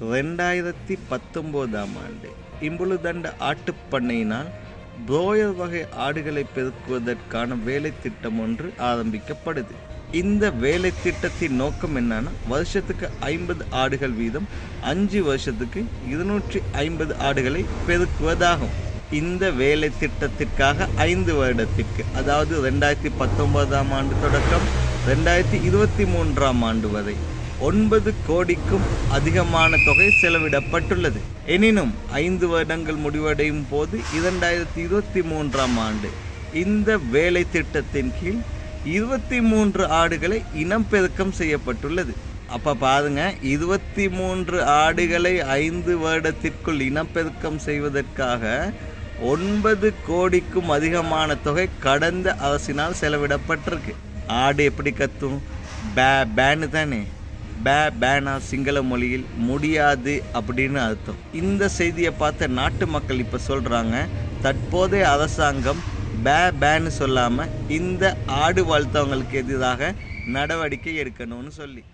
ரெண்டாயிரத்தி பத்தொம்போதாம் ஆண்டு. இம்புழுதண்ட ஆட்டுப்பண்ணையினால் புரோயர் வகை ஆடுகளை பெருக்குவதற்கான வேலை திட்டம் ஒன்று ஆரம்பிக்கப்படுது. இந்த வேலை திட்டத்தின் நோக்கம் என்னன்னா வருஷத்துக்கு ஐம்பது ஆடுகள் வீதம் அஞ்சு வருஷத்துக்கு இருநூற்றி ஐம்பது ஆடுகளை பெருக்குவதாகும். இந்த வேலை திட்டத்திற்காக ஐந்து வருடத்திற்கு அதாவது ரெண்டாயிரத்தி பத்தொன்பதாம் ஆண்டு தொடக்கம் ரெண்டாயிரத்தி இருபத்தி மூன்றாம் ஆண்டு வரை. ஒன்பது கோடிக்கும் அதிகமான தொகை செலவிடப்பட்டுள்ளது. எனினும் ஐந்து வருடங்கள் முடிவடையும் போது இரண்டாயிரத்தி இருபத்தி மூன்றாம் ஆண்டு இந்த வேலை திட்டத்தின் கீழ் இருபத்தி மூன்று ஆடுகளை இனப்பெருக்கம் செய்யப்பட்டுள்ளது. அப்போ பாருங்க இருபத்தி மூன்று ஆடுகளை ஐந்து வருடத்திற்குள் இனப்பெருக்கம் செய்வதற்காக ஒன்பது கோடிக்கும் அதிகமான தொகை கடந்த அரசினால் செலவிடப்பட்டிருக்கு. ஆடு எப்படி கத்தும்? பே பேனு தானே. பே பேனா சிங்கள மொழியில் முடியாது அப்படின்னு அர்த்தம். இந்த செய்தியை பார்த்த நாட்டு மக்கள் இப்போ சொல்கிறாங்க தற்போதைய அரசாங்கம் பே பேன்னு சொல்லாமல் இந்த ஆடு வாழ்த்தவங்களுக்கு எதிராக நடவடிக்கை எடுக்கணும்னு சொல்லி.